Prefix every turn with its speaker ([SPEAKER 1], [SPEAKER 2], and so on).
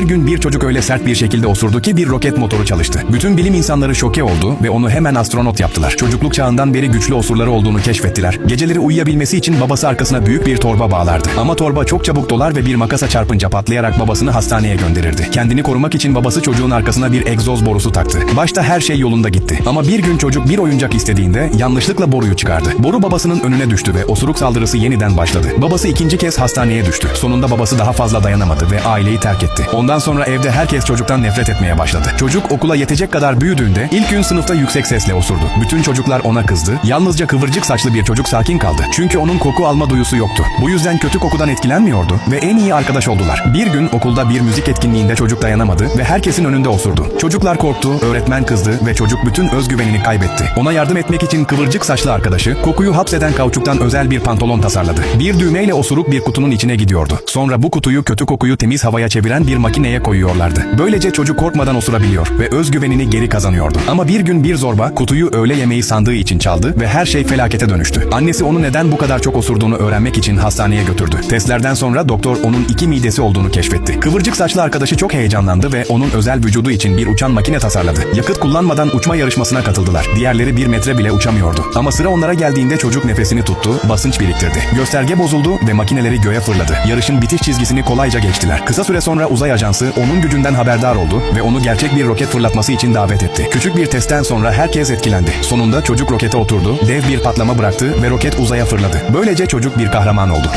[SPEAKER 1] Bir gün bir çocuk öyle sert bir şekilde osurdu ki bir roket motoru çalıştı. Bütün bilim insanları şoke oldu ve onu hemen astronot yaptılar. Çocukluk çağından beri güçlü osurları olduğunu keşfettiler. Geceleri uyuyabilmesi için babası arkasına büyük bir torba bağlardı. Ama torba çok çabuk dolar ve bir makasa çarpınca patlayarak babasını hastaneye gönderirdi. Kendini korumak için babası çocuğun arkasına bir egzoz borusu taktı. Başta her şey yolunda gitti. Ama bir gün çocuk bir oyuncak istediğinde yanlışlıkla boruyu çıkardı. Boru babasının önüne düştü ve osuruk saldırısı yeniden başladı. Babası ikinci kez hastaneye düştü. Sonunda babası daha fazla dayanamadı ve aileyi terk etti. Ondan sonra evde herkes çocuktan nefret etmeye başladı. Çocuk okula yetecek kadar büyüdüğünde ilk gün sınıfta yüksek sesle osurdu. Bütün çocuklar ona kızdı. Yalnızca kıvırcık saçlı bir çocuk sakin kaldı. Çünkü onun koku alma duyusu yoktu. Bu yüzden kötü kokudan etkilenmiyordu ve en iyi arkadaş oldular. Bir gün okulda bir müzik etkinliğinde çocuk dayanamadı ve herkesin önünde osurdu. Çocuklar korktu, öğretmen kızdı ve çocuk bütün özgüvenini kaybetti. Ona yardım etmek için kıvırcık saçlı arkadaşı kokuyu hapseden kauçuktan özel bir pantolon tasarladı. Bir düğmeyle osuruk bir kutunun içine gidiyordu. Sonra bu kutuyu kötü kokuyu temiz havaya çeviren bir makineye koyuyorlardı. Böylece çocuk korkmadan osurabiliyor ve özgüvenini geri kazanıyordu. Ama bir gün bir zorba kutuyu öğle yemeği sandığı için çaldı ve her şey felakete dönüştü. Annesi onu neden bu kadar çok osurduğunu öğrenmek için hastaneye götürdü. Testlerden sonra doktor onun iki midesi olduğunu keşfetti. Kıvırcık saçlı arkadaşı çok heyecanlandı ve onun özel vücudu için bir uçan makine tasarladı. Yakıt kullanmadan uçma yarışmasına katıldılar. Diğerleri bir metre bile uçamıyordu. Ama sıra onlara geldiğinde çocuk nefesini tuttu, basınç biriktirdi. Gösterge bozuldu ve makineleri göğe fırladı. Yarışın bitiş çizgisini kolayca geçtiler. Kısa süre sonra uzay ajansı onun gücünden haberdar oldu ve onu gerçek bir roket fırlatması için davet etti. Küçük bir testten sonra herkes etkilendi. Sonunda çocuk rokete oturdu, dev bir patlama bıraktı ve roket uzaya fırladı. Böylece çocuk bir kahraman oldu.